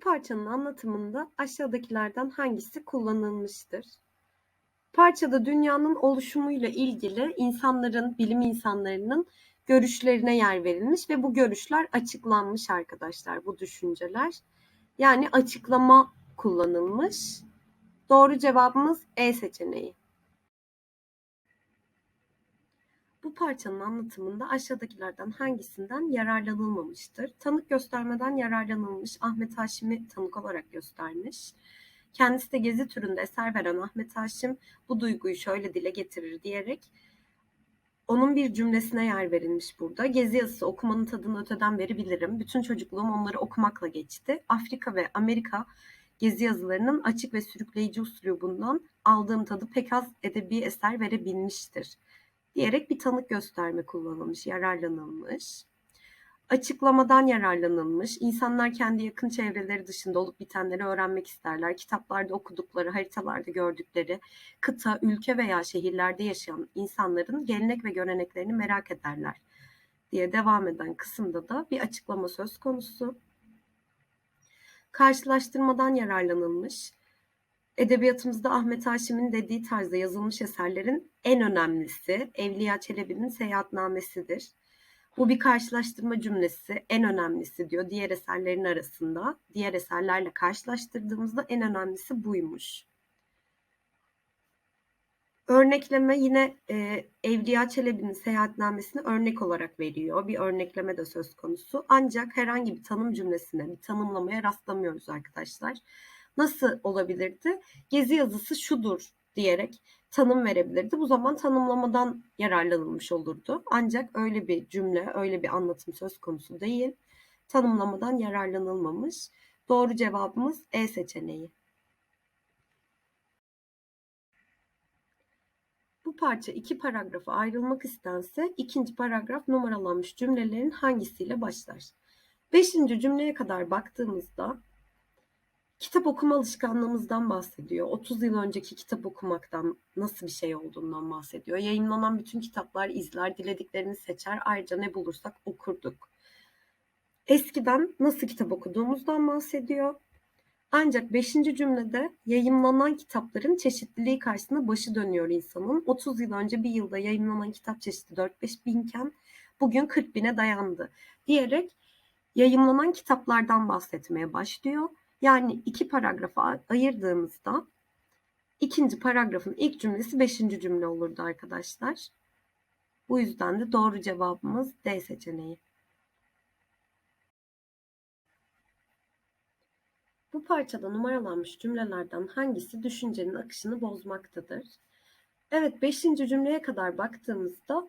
Bu parçanın anlatımında aşağıdakilerden hangisi kullanılmıştır? Parçada dünyanın oluşumuyla ilgili insanların, bilim insanlarının görüşlerine yer verilmiş ve bu görüşler açıklanmış arkadaşlar, bu düşünceler. Yani açıklama kullanılmış. Doğru cevabımız E seçeneği. Bu parçanın anlatımında aşağıdakilerden hangisinden yararlanılmamıştır? Tanık göstermeden yararlanılmış, Ahmet Haşim'i tanık olarak göstermiş. Kendisi de gezi türünde eser veren Ahmet Haşim bu duyguyu şöyle dile getirir diyerek onun bir cümlesine yer verilmiş burada. Gezi yazısı okumanın tadını öteden beri bilirim. Bütün çocukluğum onları okumakla geçti. Afrika ve Amerika gezi yazılarının açık ve sürükleyici üslubundan aldığım tadı pek az edebi eser verebilmiştir diyerek bir tanık gösterme kullanılmış, yararlanılmış. Açıklamadan yararlanılmış. İnsanlar kendi yakın çevreleri dışında olup bitenleri öğrenmek isterler. Kitaplarda okudukları, haritalarda gördükleri, kıta, ülke veya şehirlerde yaşayan insanların gelenek ve göreneklerini merak ederler diye devam eden kısımda da bir açıklama söz konusu. Karşılaştırmadan yararlanılmış. Edebiyatımızda Ahmet Haşim'in dediği tarzda yazılmış eserlerin en önemlisi Evliya Çelebi'nin Seyahatnamesidir. Bu bir karşılaştırma cümlesi, en önemlisi diyor diğer eserlerin arasında. Diğer eserlerle karşılaştırdığımızda en önemlisi buymuş. Örnekleme yine e, Evliya Çelebi'nin seyahatnamesini örnek olarak veriyor. Bir örnekleme de söz konusu. Ancak herhangi bir tanım cümlesine, bir tanımlamaya rastlamıyoruz arkadaşlar. Nasıl olabilirdi? Gezi yazısı şudur diyerek tanım verebilirdi. Bu zaman tanımlamadan yararlanılmış olurdu. Ancak öyle bir cümle, öyle bir anlatım söz konusu değil. Tanımlamadan yararlanılmamış. Doğru cevabımız E seçeneği. Bu parça iki paragrafa ayrılmak istense ikinci paragraf numaralanmış cümlelerin hangisiyle başlar? Beşinci cümleye kadar baktığımızda kitap okuma alışkanlığımızdan bahsediyor. 30 yıl önceki kitap okumaktan nasıl bir şey olduğundan bahsediyor. Yayınlanan bütün kitaplar izler, dilediklerini seçer. Ayrıca ne bulursak okurduk. Eskiden nasıl kitap okuduğumuzdan bahsediyor. Ancak 5. cümlede yayınlanan kitapların çeşitliliği karşısında başı dönüyor insanın. 30 yıl önce bir yılda yayınlanan kitap çeşidi 4-5 binken bugün 40 bine dayandı diyerek yayınlanan kitaplardan bahsetmeye başlıyor. Yani iki paragrafa ayırdığımızda ikinci paragrafın ilk cümlesi beşinci cümle olurdu arkadaşlar. Bu yüzden de doğru cevabımız D seçeneği. Bu parçada numaralanmış cümlelerden hangisi düşüncenin akışını bozmaktadır? Evet, beşinci cümleye kadar baktığımızda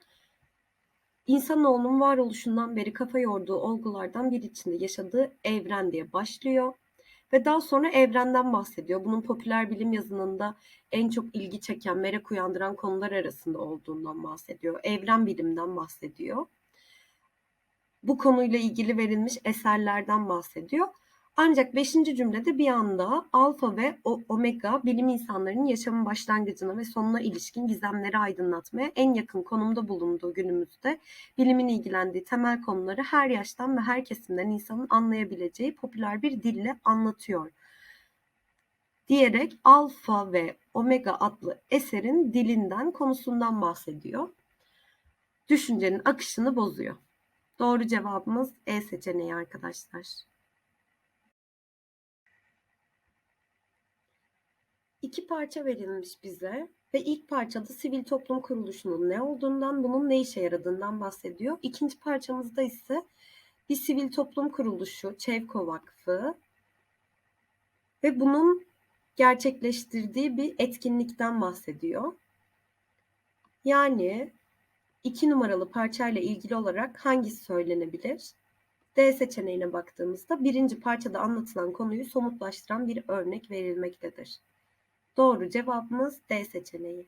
insanoğlunun varoluşundan beri kafa yorduğu olgulardan bir içinde yaşadığı evren diye başlıyor. Ve daha sonra evrenden bahsediyor. Bunun popüler bilim yazınında en çok ilgi çeken, merak uyandıran konular arasında olduğundan bahsediyor. Evren bilimden bahsediyor. Bu konuyla ilgili verilmiş eserlerden bahsediyor. Ancak beşinci cümlede bir anda alfa ve omega bilim insanlarının yaşamın başlangıcına ve sonuna ilişkin gizemleri aydınlatmaya en yakın konumda bulunduğu günümüzde bilimin ilgilendiği temel konuları her yaştan ve her kesimden insanın anlayabileceği popüler bir dille anlatıyor. Diyerek alfa ve omega adlı eserin dilinden, konusundan bahsediyor. Düşüncenin akışını bozuyor. Doğru cevabımız E seçeneği arkadaşlar. İki parça verilmiş bize ve ilk parçada sivil toplum kuruluşunun ne olduğundan, bunun ne işe yaradığından bahsediyor. İkinci parçamızda ise bir sivil toplum kuruluşu, Çevko Vakfı ve bunun gerçekleştirdiği bir etkinlikten bahsediyor. Yani iki numaralı parçayla ilgili olarak hangisi söylenebilir? D seçeneğine baktığımızda birinci parçada anlatılan konuyu somutlaştıran bir örnek verilmektedir. Doğru cevabımız D seçeneği.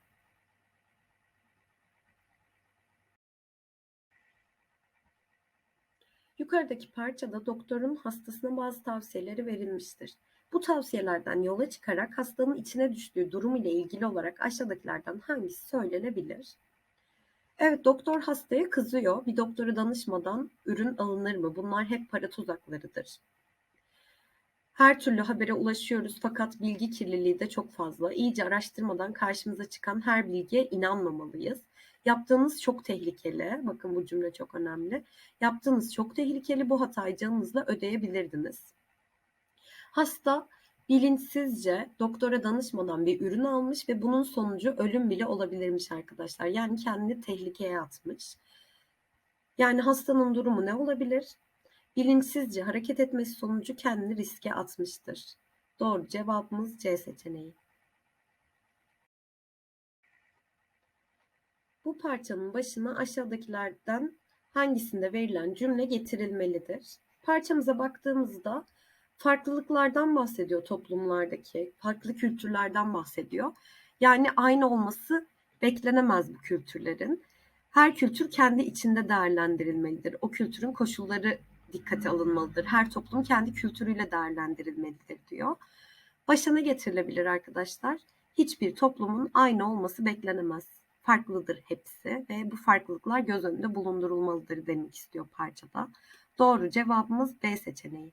Yukarıdaki parçada doktorun hastasına bazı tavsiyeleri verilmiştir. Bu tavsiyelerden yola çıkarak hastanın içine düştüğü durum ile ilgili olarak aşağıdakilerden hangisi söylenebilir? Evet, doktor hastaya kızıyor. Bir doktora danışmadan ürün alınır mı? Bunlar hep para tuzaklarıdır. Her türlü habere ulaşıyoruz fakat bilgi kirliliği de çok fazla. İyice araştırmadan karşımıza çıkan her bilgiye inanmamalıyız. Yaptığınız çok tehlikeli. Bakın bu cümle çok önemli. Yaptığınız çok tehlikeli. Bu hatayı canınızla ödeyebilirdiniz. Hasta bilinçsizce doktora danışmadan bir ürün almış ve bunun sonucu ölüm bile olabilirmiş arkadaşlar. Yani kendini tehlikeye atmış. Yani hastanın durumu ne olabilir? Bilinçsizce hareket etmesi sonucu kendini riske atmıştır. Doğru cevabımız C seçeneği. Bu parçanın başına aşağıdakilerden hangisinde verilen cümle getirilmelidir? Parçamıza baktığımızda farklılıklardan bahsediyor toplumlardaki, farklı kültürlerden bahsediyor. Yani aynı olması beklenemez bu kültürlerin. Her kültür kendi içinde değerlendirilmelidir. O kültürün koşulları dikkate alınmalıdır. Her toplum kendi kültürüyle değerlendirilmelidir diyor. Başa ne getirilebilir arkadaşlar? Hiçbir toplumun aynı olması beklenemez. Farklıdır hepsi ve bu farklılıklar göz önünde bulundurulmalıdır demek istiyor parçada. Doğru cevabımız B seçeneği.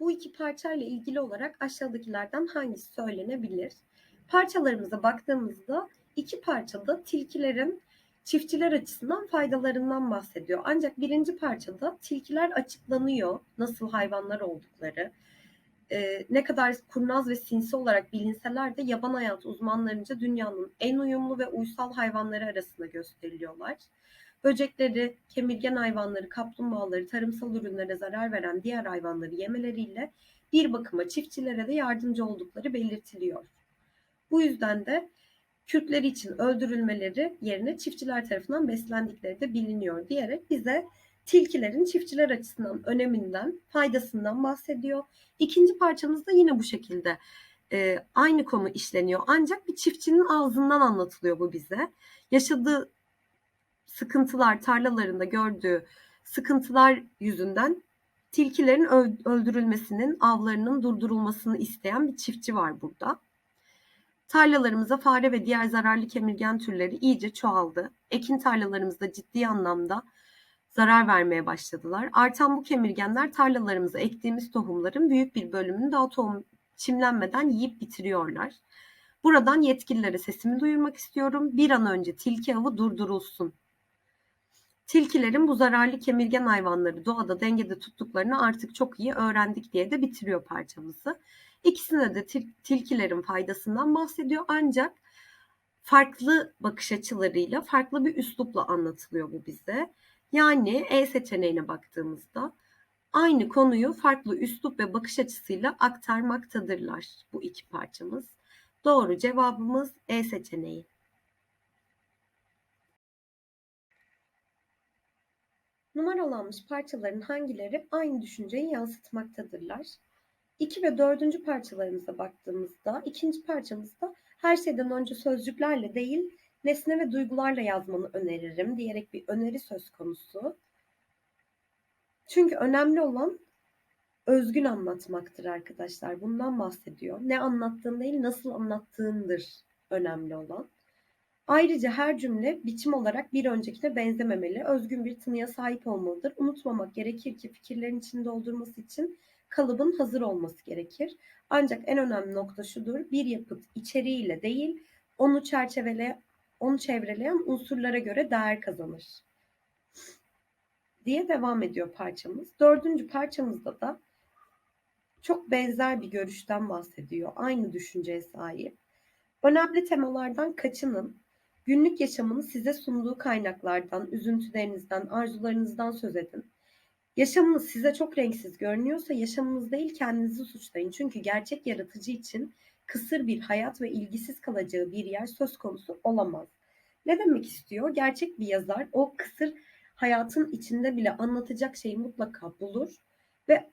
Bu iki parçayla ilgili olarak aşağıdakilerden hangisi söylenebilir? Parçalarımıza baktığımızda iki parçada tilkilerin çiftçiler açısından faydalarından bahsediyor. Ancak birinci parçada tilkiler açıklanıyor nasıl hayvanlar oldukları. Ee, ne kadar kurnaz ve sinsi olarak bilinseler de yaban hayat uzmanlarınca dünyanın en uyumlu ve uysal hayvanları arasında gösteriliyorlar. Böcekleri, kemirgen hayvanları, kaplumbağaları, tarımsal ürünlere zarar veren diğer hayvanları yemeleriyle bir bakıma çiftçilere de yardımcı oldukları belirtiliyor. Bu yüzden de Kürtler için öldürülmeleri yerine çiftçiler tarafından beslendikleri de biliniyor diyerek bize tilkilerin çiftçiler açısından öneminden, faydasından bahsediyor. İkinci parçamızda yine bu şekilde e, aynı konu işleniyor. Ancak bir çiftçinin ağzından anlatılıyor bu bize. Yaşadığı sıkıntılar, tarlalarında gördüğü sıkıntılar yüzünden tilkilerin öldürülmesinin, avlarının durdurulmasını isteyen bir çiftçi var burada. Tarlalarımıza fare ve diğer zararlı kemirgen türleri iyice çoğaldı. Ekin tarlalarımızda ciddi anlamda zarar vermeye başladılar. Artan bu kemirgenler tarlalarımıza ektiğimiz tohumların büyük bir bölümünü daha tohum çimlenmeden yiyip bitiriyorlar. Buradan yetkililere sesimi duyurmak istiyorum. Bir an önce tilki avı durdurulsun. Tilkilerin bu zararlı kemirgen hayvanları doğada dengede tuttuklarını artık çok iyi öğrendik diye de bitiriyor parçamızı. İkisine de tilkilerin faydasından bahsediyor ancak farklı bakış açılarıyla, farklı bir üslupla anlatılıyor bu bize. Yani E seçeneğine baktığımızda aynı konuyu farklı üslup ve bakış açısıyla aktarmaktadırlar bu iki parçamız. Doğru cevabımız E seçeneği. Numaralanmış parçaların hangileri aynı düşünceyi yansıtmaktadırlar? 2 ve 4. parçalarımıza baktığımızda ikinci parçamızda her şeyden önce sözcüklerle değil nesne ve duygularla yazmanı öneririm diyerek bir öneri söz konusu. Çünkü önemli olan özgün anlatmaktır arkadaşlar. Bundan bahsediyor. Ne anlattığın değil nasıl anlattığındır önemli olan. Ayrıca her cümle biçim olarak bir öncekine benzememeli, özgün bir tınıya sahip olmalıdır. Unutmamak gerekir ki fikirlerin içini doldurması için kalıbın hazır olması gerekir. Ancak en önemli nokta şudur. Bir yapıt içeriğiyle değil, onu çerçevele onu çevreleyen unsurlara göre değer kazanır. diye devam ediyor parçamız. Dördüncü parçamızda da çok benzer bir görüşten bahsediyor. Aynı düşünceye sahip. Önemli temalardan kaçının, günlük yaşamını size sunduğu kaynaklardan, üzüntülerinizden, arzularınızdan söz edin. Yaşamınız size çok renksiz görünüyorsa yaşamınız değil kendinizi suçlayın. Çünkü gerçek yaratıcı için kısır bir hayat ve ilgisiz kalacağı bir yer söz konusu olamaz. Ne demek istiyor? Gerçek bir yazar o kısır hayatın içinde bile anlatacak şeyi mutlaka bulur ve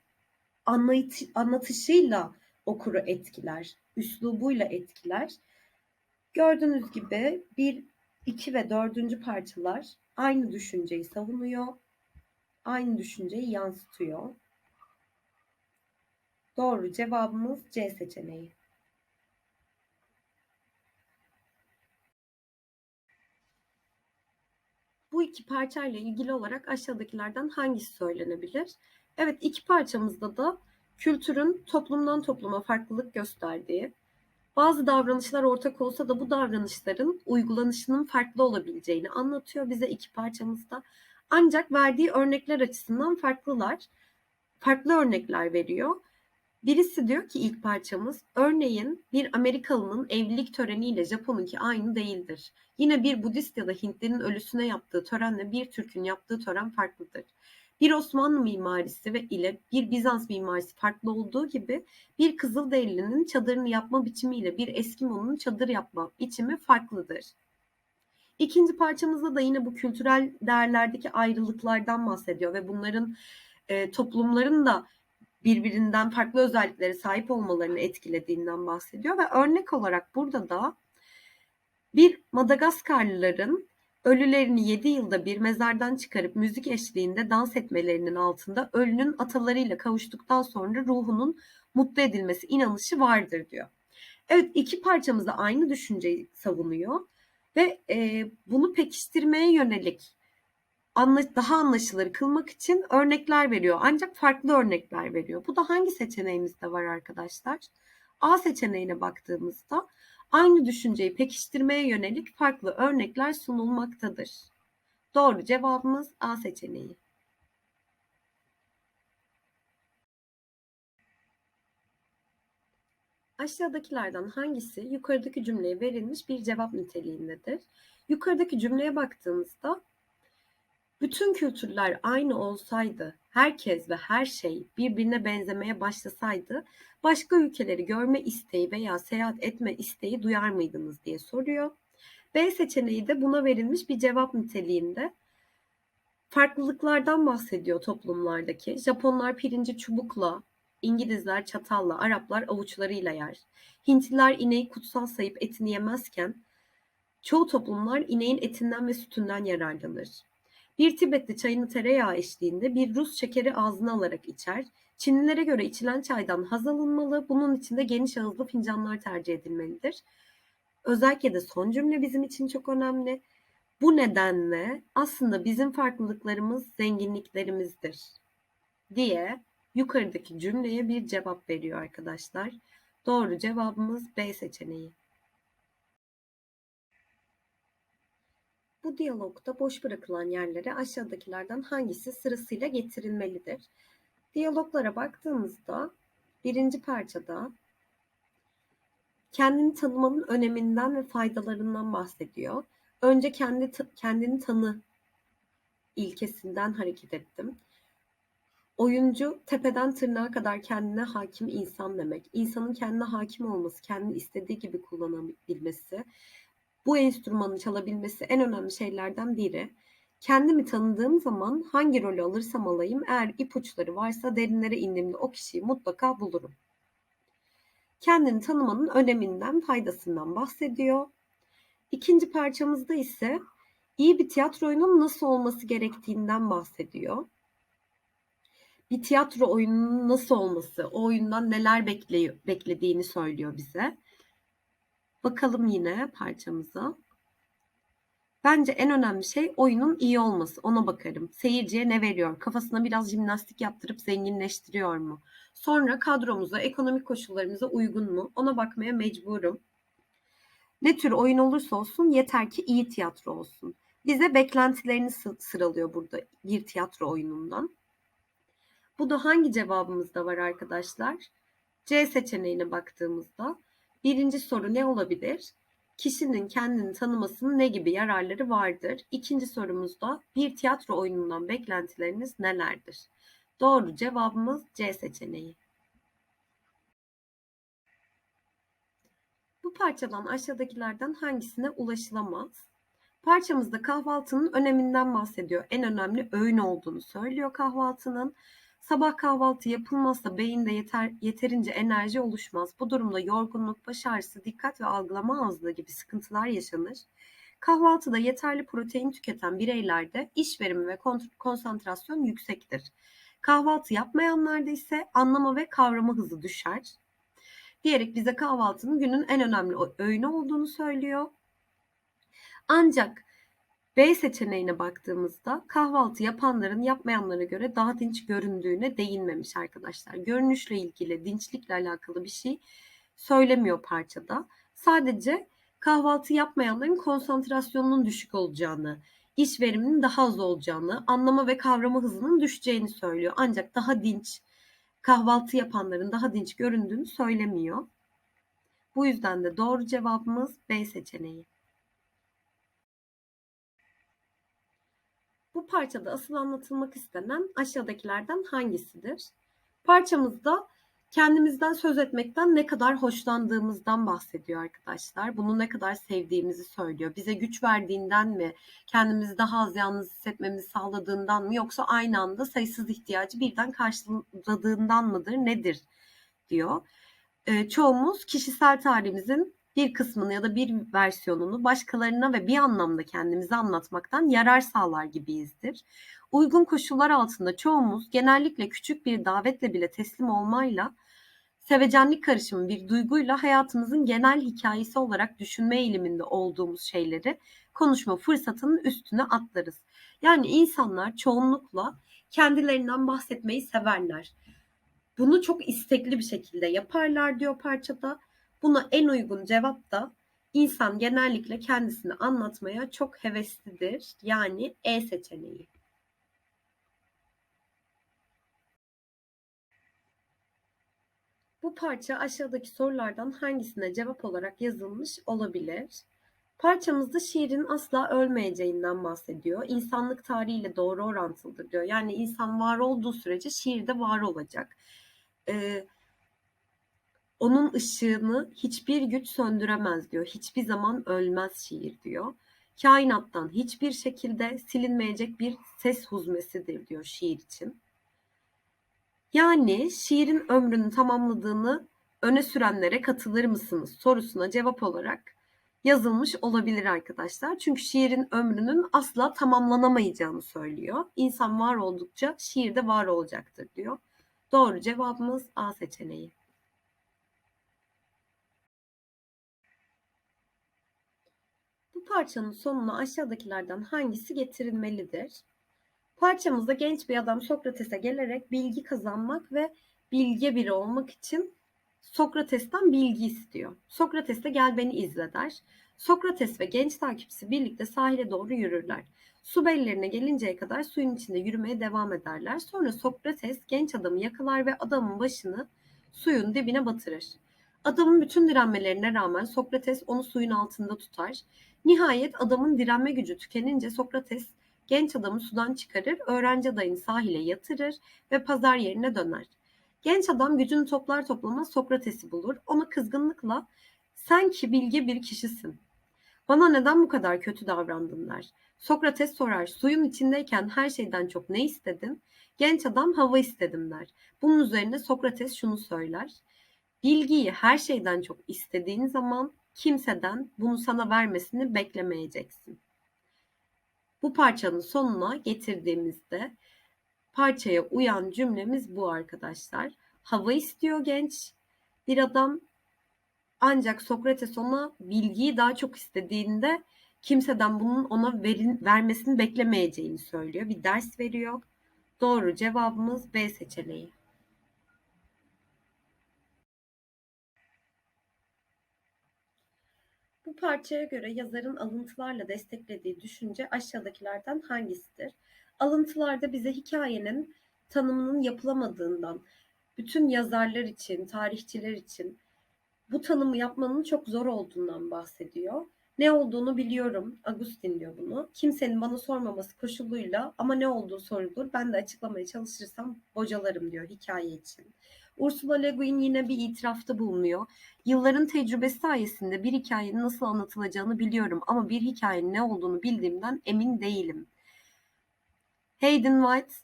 anlatışıyla okuru etkiler, üslubuyla etkiler. Gördüğünüz gibi bir, iki ve dördüncü parçalar aynı düşünceyi savunuyor aynı düşünceyi yansıtıyor. Doğru cevabımız C seçeneği. Bu iki parçayla ilgili olarak aşağıdakilerden hangisi söylenebilir? Evet iki parçamızda da kültürün toplumdan topluma farklılık gösterdiği, bazı davranışlar ortak olsa da bu davranışların uygulanışının farklı olabileceğini anlatıyor bize iki parçamızda. Ancak verdiği örnekler açısından farklılar. Farklı örnekler veriyor. Birisi diyor ki ilk parçamız örneğin bir Amerikalının evlilik töreniyle Japon'unki aynı değildir. Yine bir Budist ya da Hintlerin ölüsüne yaptığı törenle bir Türk'ün yaptığı tören farklıdır. Bir Osmanlı mimarisi ve ile bir Bizans mimarisi farklı olduğu gibi bir Kızılderilinin çadırını yapma biçimiyle bir Eskimo'nun çadır yapma biçimi farklıdır. İkinci parçamızda da yine bu kültürel değerlerdeki ayrılıklardan bahsediyor ve bunların e, toplumların da birbirinden farklı özelliklere sahip olmalarını etkilediğinden bahsediyor ve örnek olarak burada da bir Madagaskarlıların ölülerini 7 yılda bir mezardan çıkarıp müzik eşliğinde dans etmelerinin altında ölünün atalarıyla kavuştuktan sonra ruhunun mutlu edilmesi inanışı vardır diyor. Evet iki parçamız da aynı düşünceyi savunuyor ve e, bunu pekiştirmeye yönelik daha anlaşılır kılmak için örnekler veriyor. Ancak farklı örnekler veriyor. Bu da hangi seçeneğimizde var arkadaşlar? A seçeneğine baktığımızda aynı düşünceyi pekiştirmeye yönelik farklı örnekler sunulmaktadır. Doğru cevabımız A seçeneği. Aşağıdakilerden hangisi yukarıdaki cümleye verilmiş bir cevap niteliğindedir? Yukarıdaki cümleye baktığımızda bütün kültürler aynı olsaydı, herkes ve her şey birbirine benzemeye başlasaydı, başka ülkeleri görme isteği veya seyahat etme isteği duyar mıydınız diye soruyor. B seçeneği de buna verilmiş bir cevap niteliğinde. Farklılıklardan bahsediyor toplumlardaki. Japonlar pirinci çubukla, İngilizler çatalla, Araplar avuçlarıyla yer. Hintliler ineği kutsal sayıp etini yemezken çoğu toplumlar ineğin etinden ve sütünden yararlanır. Bir Tibetli çayını tereyağı eşliğinde bir Rus şekeri ağzına alarak içer. Çinlilere göre içilen çaydan haz alınmalı. Bunun için de geniş ağızlı fincanlar tercih edilmelidir. Özellikle de son cümle bizim için çok önemli. Bu nedenle aslında bizim farklılıklarımız zenginliklerimizdir diye yukarıdaki cümleye bir cevap veriyor arkadaşlar. Doğru cevabımız B seçeneği. Bu diyalogda boş bırakılan yerlere aşağıdakilerden hangisi sırasıyla getirilmelidir? Diyaloglara baktığımızda birinci parçada kendini tanımanın öneminden ve faydalarından bahsediyor. Önce kendi kendini tanı ilkesinden hareket ettim. Oyuncu tepeden tırnağa kadar kendine hakim insan demek. İnsanın kendine hakim olması, kendini istediği gibi kullanabilmesi, bu enstrümanı çalabilmesi en önemli şeylerden biri. Kendimi tanıdığım zaman hangi rolü alırsam alayım eğer ipuçları varsa derinlere indiğimde o kişiyi mutlaka bulurum. Kendini tanımanın öneminden, faydasından bahsediyor. İkinci parçamızda ise iyi bir tiyatro oyunun nasıl olması gerektiğinden bahsediyor. Bir tiyatro oyununun nasıl olması, o oyundan neler bekliyor, beklediğini söylüyor bize. Bakalım yine parçamıza. Bence en önemli şey oyunun iyi olması. Ona bakarım. Seyirciye ne veriyor? Kafasına biraz jimnastik yaptırıp zenginleştiriyor mu? Sonra kadromuza, ekonomik koşullarımıza uygun mu? Ona bakmaya mecburum. Ne tür oyun olursa olsun yeter ki iyi tiyatro olsun. Bize beklentilerini sıralıyor burada bir tiyatro oyunundan. Bu da hangi cevabımızda var arkadaşlar? C seçeneğine baktığımızda Birinci soru ne olabilir? Kişinin kendini tanımasının ne gibi yararları vardır? İkinci sorumuzda bir tiyatro oyunundan beklentileriniz nelerdir? Doğru cevabımız C seçeneği. Bu parçadan aşağıdakilerden hangisine ulaşılamaz? Parçamızda kahvaltının öneminden bahsediyor. En önemli öğün olduğunu söylüyor kahvaltının. Sabah kahvaltı yapılmazsa beyinde yeter, yeterince enerji oluşmaz. Bu durumda yorgunluk, baş ağrısı, dikkat ve algılama azlığı gibi sıkıntılar yaşanır. Kahvaltıda yeterli protein tüketen bireylerde iş verimi ve konsantrasyon yüksektir. Kahvaltı yapmayanlarda ise anlama ve kavrama hızı düşer. Diyerek bize kahvaltının günün en önemli öğünü olduğunu söylüyor. Ancak B seçeneğine baktığımızda kahvaltı yapanların yapmayanlara göre daha dinç göründüğüne değinmemiş arkadaşlar. Görünüşle ilgili, dinçlikle alakalı bir şey söylemiyor parçada. Sadece kahvaltı yapmayanların konsantrasyonunun düşük olacağını, iş veriminin daha az olacağını, anlama ve kavrama hızının düşeceğini söylüyor. Ancak daha dinç, kahvaltı yapanların daha dinç göründüğünü söylemiyor. Bu yüzden de doğru cevabımız B seçeneği. Parçada asıl anlatılmak istenen aşağıdakilerden hangisidir? Parçamızda kendimizden söz etmekten ne kadar hoşlandığımızdan bahsediyor arkadaşlar. Bunu ne kadar sevdiğimizi söylüyor. Bize güç verdiğinden mi, kendimizi daha az yalnız hissetmemizi sağladığından mı yoksa aynı anda sayısız ihtiyacı birden karşıladığından mıdır, nedir diyor. Ee, çoğumuz kişisel tarihimizin bir kısmını ya da bir versiyonunu başkalarına ve bir anlamda kendimize anlatmaktan yarar sağlar gibiyizdir. Uygun koşullar altında çoğumuz genellikle küçük bir davetle bile teslim olmayla sevecenlik karışımı bir duyguyla hayatımızın genel hikayesi olarak düşünme eğiliminde olduğumuz şeyleri konuşma fırsatının üstüne atlarız. Yani insanlar çoğunlukla kendilerinden bahsetmeyi severler. Bunu çok istekli bir şekilde yaparlar diyor parçada. Buna en uygun cevap da insan genellikle kendisini anlatmaya çok heveslidir. Yani E seçeneği. Bu parça aşağıdaki sorulardan hangisine cevap olarak yazılmış olabilir? Parçamızda şiirin asla ölmeyeceğinden bahsediyor. İnsanlık tarihiyle doğru orantılıdır diyor. Yani insan var olduğu sürece şiir de var olacak. Ee, onun ışığını hiçbir güç söndüremez diyor. Hiçbir zaman ölmez şiir diyor. Kainattan hiçbir şekilde silinmeyecek bir ses huzmesidir diyor şiir için. Yani şiirin ömrünü tamamladığını öne sürenlere katılır mısınız sorusuna cevap olarak yazılmış olabilir arkadaşlar. Çünkü şiirin ömrünün asla tamamlanamayacağını söylüyor. İnsan var oldukça şiir de var olacaktır diyor. Doğru cevabımız A seçeneği. Parçanın sonuna aşağıdakilerden hangisi getirilmelidir? Parçamızda genç bir adam Sokrates'e gelerek bilgi kazanmak ve bilge biri olmak için Sokrates'ten bilgi istiyor. Sokrates de gel beni izle der. Sokrates ve genç takipçisi birlikte sahile doğru yürürler. Su bellerine gelinceye kadar suyun içinde yürümeye devam ederler. Sonra Sokrates genç adamı yakalar ve adamın başını suyun dibine batırır. Adamın bütün direnmelerine rağmen Sokrates onu suyun altında tutar. Nihayet adamın direnme gücü tükenince Sokrates genç adamı sudan çıkarır, öğrenci adayını sahile yatırır ve pazar yerine döner. Genç adam gücünü toplar toplamaz Sokrates'i bulur. Ona kızgınlıkla sen ki bilge bir kişisin. Bana neden bu kadar kötü davrandın der. Sokrates sorar suyun içindeyken her şeyden çok ne istedin? Genç adam hava istedim der. Bunun üzerine Sokrates şunu söyler. Bilgiyi her şeyden çok istediğin zaman kimseden bunu sana vermesini beklemeyeceksin. Bu parçanın sonuna getirdiğimizde parçaya uyan cümlemiz bu arkadaşlar. Hava istiyor genç bir adam ancak Sokrates ona bilgiyi daha çok istediğinde kimseden bunun ona verin, vermesini beklemeyeceğini söylüyor. Bir ders veriyor. Doğru cevabımız B seçeneği. Bu parçaya göre yazarın alıntılarla desteklediği düşünce aşağıdakilerden hangisidir? Alıntılarda bize hikayenin tanımının yapılamadığından, bütün yazarlar için, tarihçiler için bu tanımı yapmanın çok zor olduğundan bahsediyor. Ne olduğunu biliyorum. Agustin diyor bunu. Kimsenin bana sormaması koşuluyla ama ne olduğu sorulur. Ben de açıklamaya çalışırsam bocalarım diyor hikaye için. Ursula Le Guin yine bir itirafta bulunuyor. Yılların tecrübesi sayesinde bir hikayenin nasıl anlatılacağını biliyorum ama bir hikayenin ne olduğunu bildiğimden emin değilim. Hayden White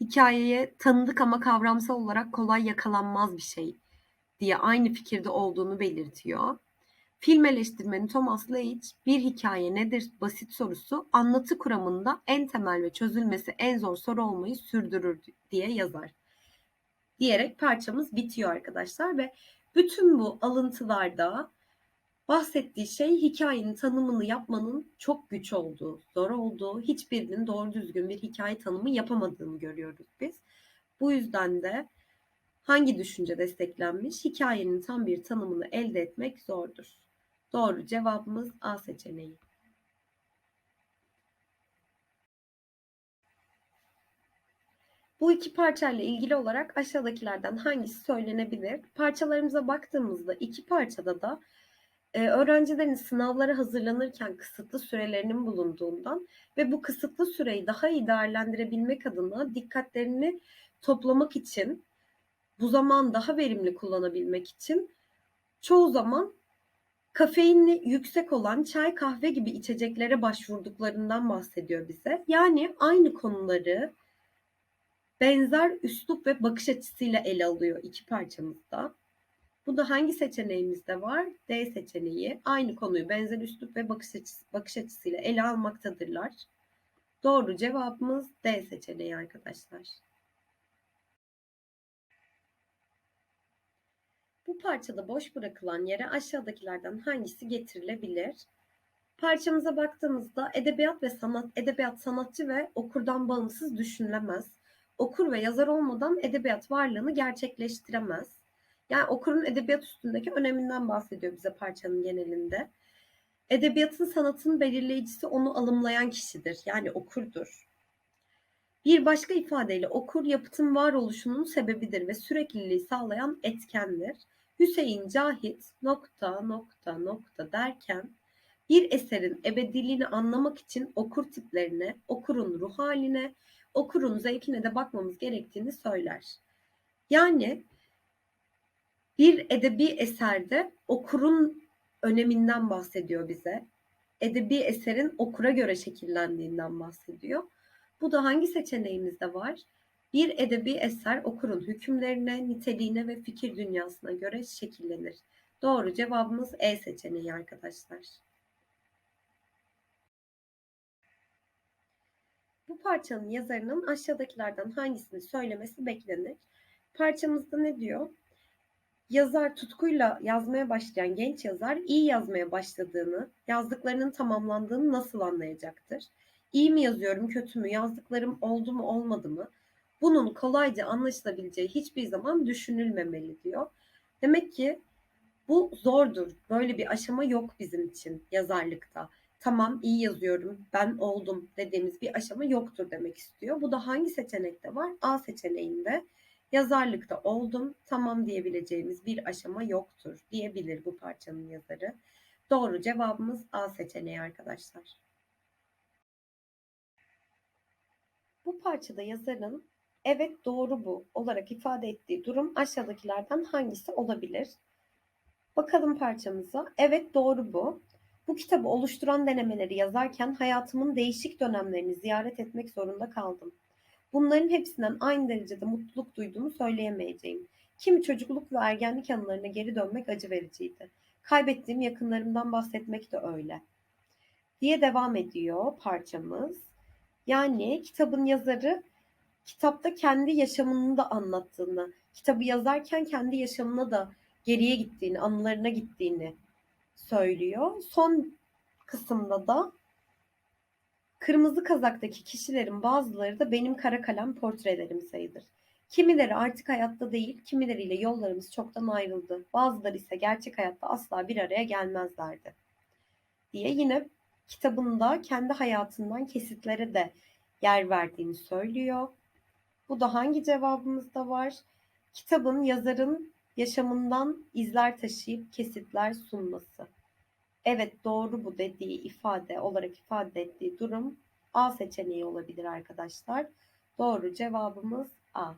hikayeye tanıdık ama kavramsal olarak kolay yakalanmaz bir şey diye aynı fikirde olduğunu belirtiyor. Film eleştirmeni Thomas Leitch bir hikaye nedir basit sorusu anlatı kuramında en temel ve çözülmesi en zor soru olmayı sürdürür diye yazar. Diyerek parçamız bitiyor arkadaşlar ve bütün bu alıntılarda Bahsettiği şey hikayenin tanımını yapmanın çok güç olduğu, zor olduğu, hiçbirinin doğru düzgün bir hikaye tanımı yapamadığını görüyoruz biz. Bu yüzden de hangi düşünce desteklenmiş hikayenin tam bir tanımını elde etmek zordur. Doğru cevabımız A seçeneği. Bu iki parçayla ilgili olarak aşağıdakilerden hangisi söylenebilir? Parçalarımıza baktığımızda iki parçada da e, öğrencilerin sınavlara hazırlanırken kısıtlı sürelerinin bulunduğundan ve bu kısıtlı süreyi daha iyi değerlendirebilmek adına dikkatlerini toplamak için bu zaman daha verimli kullanabilmek için çoğu zaman kafeinli yüksek olan çay, kahve gibi içeceklere başvurduklarından bahsediyor bize. Yani aynı konuları benzer üslup ve bakış açısıyla ele alıyor iki parçamızda. Bu da hangi seçeneğimizde var? D seçeneği. Aynı konuyu benzer üslup ve bakış, açısı, bakış açısıyla ele almaktadırlar. Doğru cevabımız D seçeneği arkadaşlar. Bu parçada boş bırakılan yere aşağıdakilerden hangisi getirilebilir? Parçamıza baktığımızda edebiyat ve sanat, edebiyat sanatçı ve okurdan bağımsız düşünülemez. Okur ve yazar olmadan edebiyat varlığını gerçekleştiremez. Yani okurun edebiyat üstündeki öneminden bahsediyor bize parçanın genelinde. Edebiyatın sanatın belirleyicisi onu alımlayan kişidir. Yani okurdur. Bir başka ifadeyle okur yapıtın varoluşunun sebebidir ve sürekliliği sağlayan etkendir. Hüseyin Cahit nokta nokta nokta derken bir eserin ebediliğini anlamak için okur tiplerine, okurun ruh haline, okurun zevkine de bakmamız gerektiğini söyler. Yani bir edebi eserde okurun öneminden bahsediyor bize. Edebi eserin okura göre şekillendiğinden bahsediyor. Bu da hangi seçeneğimizde var? Bir edebi eser okurun hükümlerine, niteliğine ve fikir dünyasına göre şekillenir. Doğru cevabımız E seçeneği arkadaşlar. Parçanın yazarının aşağıdakilerden hangisini söylemesi beklenir? Parçamızda ne diyor? Yazar tutkuyla yazmaya başlayan genç yazar iyi yazmaya başladığını, yazdıklarının tamamlandığını nasıl anlayacaktır? İyi mi yazıyorum, kötü mü, yazdıklarım oldu mu, olmadı mı? Bunun kolayca anlaşılabileceği hiçbir zaman düşünülmemeli diyor. Demek ki bu zordur. Böyle bir aşama yok bizim için yazarlıkta. Tamam iyi yazıyorum, ben oldum dediğimiz bir aşama yoktur demek istiyor. Bu da hangi seçenekte var? A seçeneğinde yazarlıkta oldum, tamam diyebileceğimiz bir aşama yoktur diyebilir bu parçanın yazarı. Doğru cevabımız A seçeneği arkadaşlar. Bu parçada yazarın evet doğru bu olarak ifade ettiği durum aşağıdakilerden hangisi olabilir? Bakalım parçamıza. Evet doğru bu. Bu kitabı oluşturan denemeleri yazarken hayatımın değişik dönemlerini ziyaret etmek zorunda kaldım. Bunların hepsinden aynı derecede mutluluk duyduğumu söyleyemeyeceğim. Kimi çocukluk ve ergenlik anılarına geri dönmek acı vericiydi. Kaybettiğim yakınlarımdan bahsetmek de öyle. Diye devam ediyor parçamız. Yani kitabın yazarı kitapta kendi yaşamını da anlattığını, kitabı yazarken kendi yaşamına da geriye gittiğini, anılarına gittiğini söylüyor. Son kısımda da kırmızı kazaktaki kişilerin bazıları da benim kara kalem portrelerim sayılır. Kimileri artık hayatta değil, kimileriyle yollarımız çoktan ayrıldı. Bazıları ise gerçek hayatta asla bir araya gelmezlerdi. Diye yine kitabında kendi hayatından kesitlere de yer verdiğini söylüyor. Bu da hangi cevabımızda var? Kitabın yazarın yaşamından izler taşıyıp kesitler sunması. Evet doğru bu dediği ifade olarak ifade ettiği durum A seçeneği olabilir arkadaşlar. Doğru cevabımız A.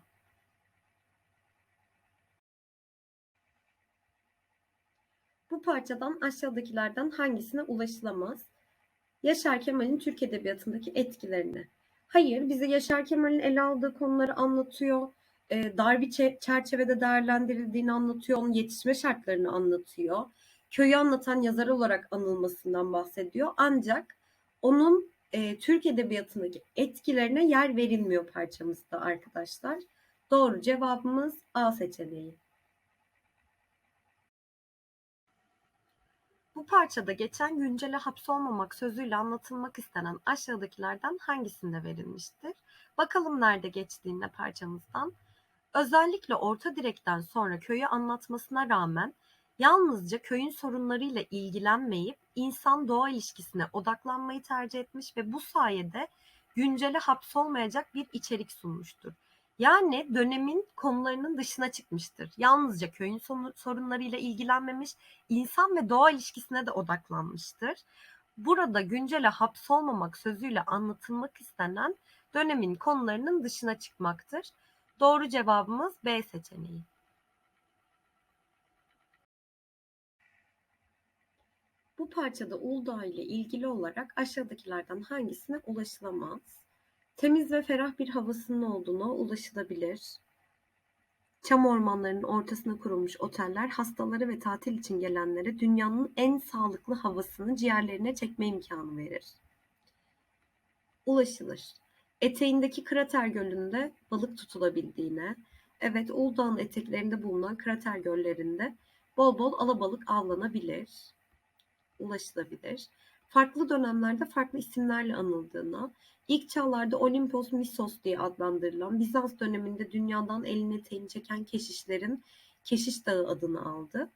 Bu parçadan aşağıdakilerden hangisine ulaşılamaz? Yaşar Kemal'in Türk Edebiyatı'ndaki etkilerini. Hayır, bize Yaşar Kemal'in ele aldığı konuları anlatıyor. E, dar bir çerçevede değerlendirildiğini anlatıyor. Onun yetişme şartlarını anlatıyor. Köyü anlatan yazar olarak anılmasından bahsediyor. Ancak onun e, Türk Edebiyatı'ndaki etkilerine yer verilmiyor parçamızda arkadaşlar. Doğru cevabımız A seçeneği. Bu parçada geçen güncele hapsolmamak sözüyle anlatılmak istenen aşağıdakilerden hangisinde verilmiştir? Bakalım nerede geçtiğine parçamızdan. Özellikle orta direkten sonra köyü anlatmasına rağmen yalnızca köyün sorunlarıyla ilgilenmeyip insan doğa ilişkisine odaklanmayı tercih etmiş ve bu sayede güncele hapsolmayacak bir içerik sunmuştur. Yani dönemin konularının dışına çıkmıştır. Yalnızca köyün sorunlarıyla ilgilenmemiş, insan ve doğa ilişkisine de odaklanmıştır. Burada güncele hapsolmamak sözüyle anlatılmak istenen dönemin konularının dışına çıkmaktır. Doğru cevabımız B seçeneği. Bu parçada Uludağ ile ilgili olarak aşağıdakilerden hangisine ulaşılamaz? Temiz ve ferah bir havasının olduğuna ulaşılabilir. Çam ormanlarının ortasına kurulmuş oteller hastaları ve tatil için gelenlere dünyanın en sağlıklı havasını ciğerlerine çekme imkanı verir. Ulaşılır. Eteğindeki krater gölünde balık tutulabildiğine, evet Uludağ'ın eteklerinde bulunan krater göllerinde bol bol alabalık avlanabilir, ulaşılabilir. Farklı dönemlerde farklı isimlerle anıldığına, ilk çağlarda Olimpos Missos diye adlandırılan Bizans döneminde dünyadan elini eteğini çeken keşişlerin Keşiş Dağı adını aldı.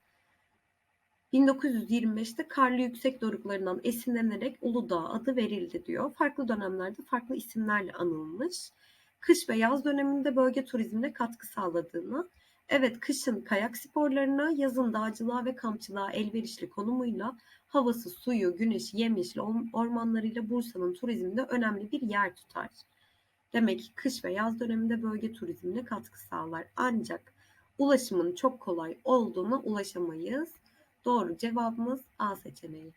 1925'te karlı yüksek doruklarından esinlenerek Uludağ adı verildi diyor. Farklı dönemlerde farklı isimlerle anılmış. Kış ve yaz döneminde bölge turizmine katkı sağladığını, evet kışın kayak sporlarına, yazın dağcılığa ve kampçılığa elverişli konumuyla havası, suyu, güneşi, yemyeşil ormanlarıyla Bursa'nın turizminde önemli bir yer tutar. Demek ki kış ve yaz döneminde bölge turizmine katkı sağlar. Ancak ulaşımın çok kolay olduğuna ulaşamayız. Doğru cevabımız A seçeneği.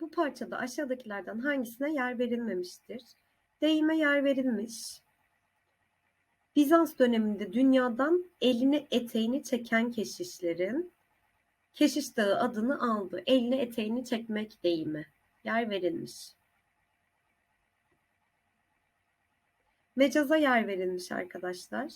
Bu parçada aşağıdakilerden hangisine yer verilmemiştir? Deyime yer verilmiş. Bizans döneminde dünyadan elini eteğini çeken keşişlerin Keşiş Dağı adını aldı. Elini eteğini çekmek deyimi. Yer verilmiş. Mecaza yer verilmiş arkadaşlar.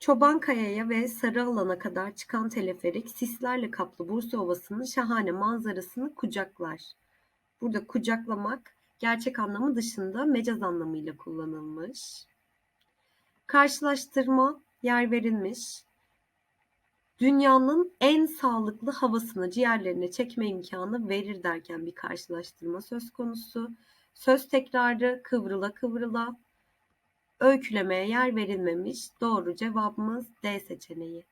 Çobankaya'ya ve Sarıalan'a kadar çıkan teleferik sislerle kaplı Bursa Ovası'nın şahane manzarasını kucaklar. Burada kucaklamak gerçek anlamı dışında mecaz anlamıyla kullanılmış. Karşılaştırma yer verilmiş. Dünyanın en sağlıklı havasını ciğerlerine çekme imkanı verir derken bir karşılaştırma söz konusu. Söz tekrarı kıvrıla kıvrıla öykülemeye yer verilmemiş. Doğru cevabımız D seçeneği.